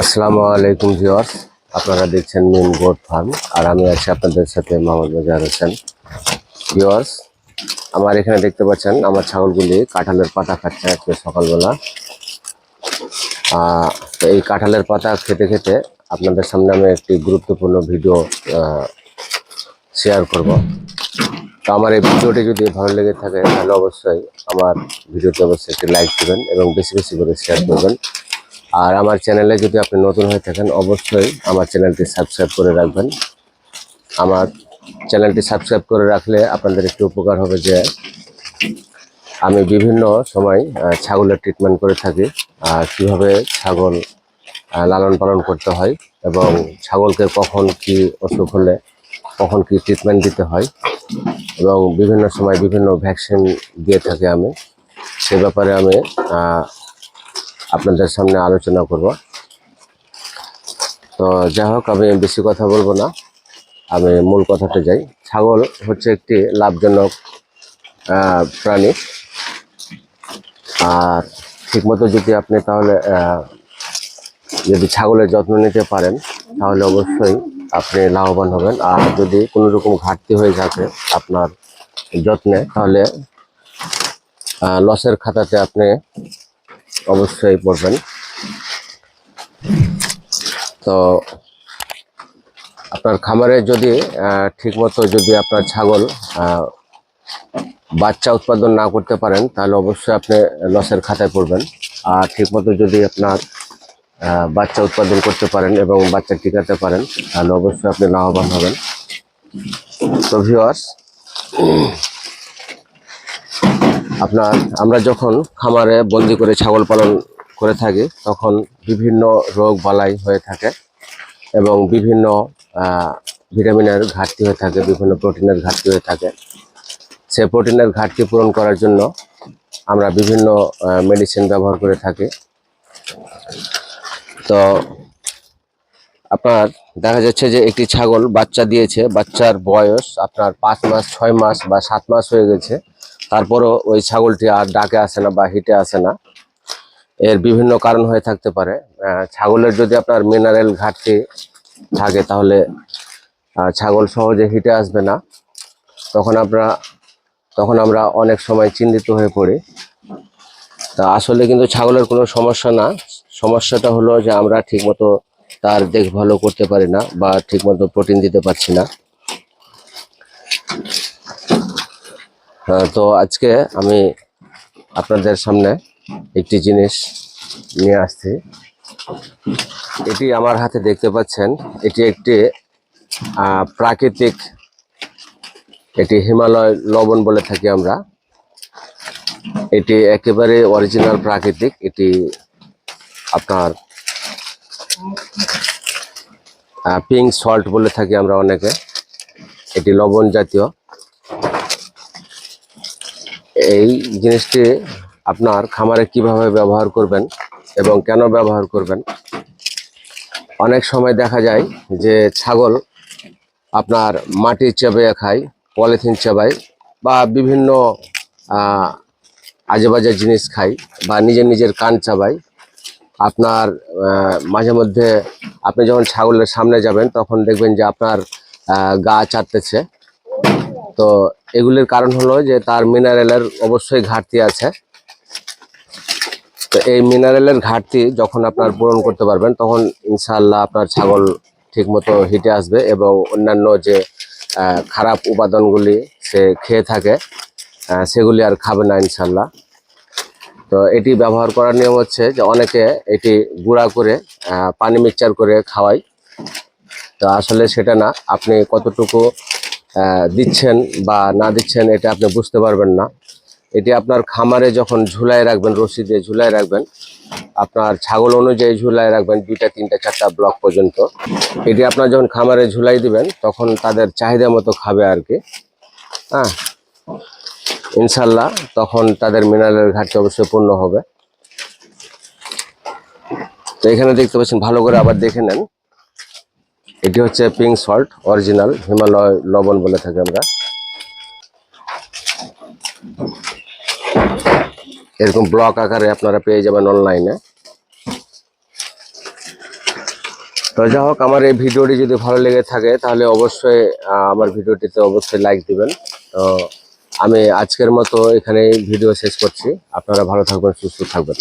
আসসালামু আলাইকুম ভিউয়ার্স, আপনারা দেখছেন মিন গোট ফার্ম, আর আমি আছি আপনাদের সাথে মোহাম্মদ মজার হোসেন। ভিউয়ার্স, আমার এখানে দেখতে পাচ্ছেন আমার ছাগলগুলি কাঁঠালের পাতা খাচ্ছে আজকে সকালবেলা। এই কাঁঠালের পাতা খেতে খেতে আপনাদের সামনে আমি একটি গুরুত্বপূর্ণ ভিডিও শেয়ার করব। তো আমার এই ভিডিওটি যদি ভালো লেগে থাকে তাহলে অবশ্যই আমার ভিডিওতে অবশ্যই একটি লাইক দেবেন এবং বেশি বেশি করে শেয়ার করবেন। আর আমার চ্যানেলে যদি আপনি নতুন হয়ে থাকেন, অবশ্যই আমার চ্যানেলটি সাবস্ক্রাইব করে রাখবেন। আমার চ্যানেলটি সাবস্ক্রাইব করে রাখলে আপনাদের একটু উপকার হবে যে আমি বিভিন্ন সময় ছাগলের ট্রিটমেন্ট করে থাকি, আর কীভাবে ছাগল লালন পালন করতে হয় এবং ছাগলকে কখন কি অসুখ হলে কখন কি ট্রিটমেন্ট দিতে হয় এবং বিভিন্ন সময় বিভিন্ন ভ্যাকসিন দিয়ে থাকি আমি। সে ব্যাপারে আমি আপনাদের সামনে আলোচনা করব। তো যাই হোক, আমি বেশি কথা বলব না। আমি মূল কথাতে যাই। ছাগল হচ্ছে একটি লাভজনক প্রাণী। আর ঠিকমতো যদি আপনি তাহলে যদি ছাগলের যত্ন নিতে পারেন, তাহলে অবশ্যই আপনি লাভবান হবেন। আর যদি কোনো রকম ঘাটতি হয়ে থাকে আপনার যত্নে, তাহলে লসের খাতাতে আপনি অবশ্যই পড়বেন। তো আপনার খামারে যদি ঠিকমতো যদি আপনার ছাগল বাচ্চা উৎপাদন না করতে পারেন, তাহলে অবশ্যই আপনি লসের খাতায় পড়বেন। আর ঠিকমতো যদি আপনার বাচ্চা উৎপাদন করতে পারেন এবং বাচ্চা টিকাতে পারেন, তাহলে অবশ্যই আপনি লাভবান হবেন। তো ভিউয়ার্স আপনার আমরা যখন খামারে বন্দি করে ছাগল পালন করে থাকি, তখন বিভিন্ন রোগ বালাই হয়ে থাকে এবং বিভিন্ন ভিটামিনের ঘাটতি হয়ে থাকে, বিভিন্ন প্রোটিনের ঘাটতি হয়ে থাকে। সে প্রোটিনের ঘাটতি পূরণ করার জন্য আমরা বিভিন্ন মেডিসিন ব্যবহার করে থাকি। তো আপনার দেখা যাচ্ছে যে একটি ছাগল বাচ্চা দিয়েছে, বাচ্চার বয়স আপনার পাঁচ মাস, ছয় মাস বা সাত মাস হয়ে গেছে। তারপরও ওই ছাগলটি আর ডাকে আসে না বা হিটে আসে না। এর বিভিন্ন কারণ হয়ে থাকতে পারে। ছাগলের যদি আপনার মিনারেল ঘাটতি থাকে তাহলে ছাগল সহজে হিটে আসবে না। তখন আমরা তখন আমরা অনেক সময় চিন্তিত হয়ে পড়ি। তা আসলে কিন্তু ছাগলের কোনো সমস্যা না। সমস্যাটা হলো যে আমরা ঠিকমতো তার দেখভালও করতে পারি না বা ঠিকমতো প্রোটিন দিতে পারছি না। তো আজকে আমি আপনাদের সামনে একটি জিনিস নিয়ে আসছি। এটি আমার হাতে দেখতে পাচ্ছেন। এটি একটি প্রাকৃতিক, এটি হিমালয় লবণ বলে থাকি আমরা। এটি একেবারে অরিজিনাল প্রাকৃতিক। এটি আপনার পিঙ্ক সল্ট বলে থাকি আমরা অনেকে। এটি লবণ জাতীয়। এই জিনিসটি আপনার খামারে কীভাবে ব্যবহার করবেন এবং কেন ব্যবহার করবেন? অনেক সময় দেখা যায় যে ছাগল আপনার মাটি চাবিয়ে খায় পলিথিন চাবায় বা বিভিন্ন আহ, আজে বাজে জিনিস খাই বা নিজের নিজের কান চাবায় আপনার মাঝে মধ্যে আপনি যখন ছাগলের সামনে যাবেন তখন দেখবেন যে আপনার গা চাটতেছে। তো এগুলির কারণ হলো যে তার মিনারেলের অবশ্যই ঘাটতি আছে। তো এই মিনারেলের ঘাটতি যখন আপনার পূরণ করতে পারবেন, তখন ইনশাল্লাহ আপনার ছাগল ঠিকমতো হিটে আসবে এবং অন্যান্য যে খারাপ উপাদানগুলি সে খেয়ে থাকে সেগুলি আর খাবে না ইনশাল্লাহ তো এটি ব্যবহার করার নিয়ম হচ্ছে যে অনেকে এটি গুঁড়া করে পানি মিক্সচার করে খাওয়ায়। তো আসলে সেটা না, আপনি কতটুকু দিচ্ছেন বা না দিচ্ছেন, এটা আপনি বুঝতে পারবেন না। এটি আপনার খামারে যখন ঝুলায় রাখবেন, রশি দিয়ে ঝুলায় রাখবেন, আপনার ছাগল অনুযায়ী ঝুলায় রাখবেন, দুইটা, তিনটা, চারটা ব্লক পর্যন্ত। এটি আপনার যখন খামারে ঝুলাই দিবেন, তখন তাদের চাহিদা মতো খাবে আর কি। হ্যাঁ ইনশাল্লাহ তখন তাদের মিনারেলের ঘাটতি অবশ্যই পূর্ণ হবে। তো এখানে দেখতে পাচ্ছেন, ভালো করে আবার দেখে নেন। এটি হচ্ছে পিঙ্ক সল্ট অরিজিনাল হিমালয় লবণ বলে থাকি আমরা। এরকম ব্লক আকারে আপনারা পেয়ে যাবেন অনলাইনে তো যাই হোক, আমার এই ভিডিওটি যদি ভালো লেগে থাকে, তাহলে অবশ্যই আমার ভিডিওটিতে অবশ্যই লাইক দিবেন। তো আমি আজকের মতো এখানে ভিডিও শেষ করছি। আপনারা ভালো থাকবেন, সুস্থ থাকবেন।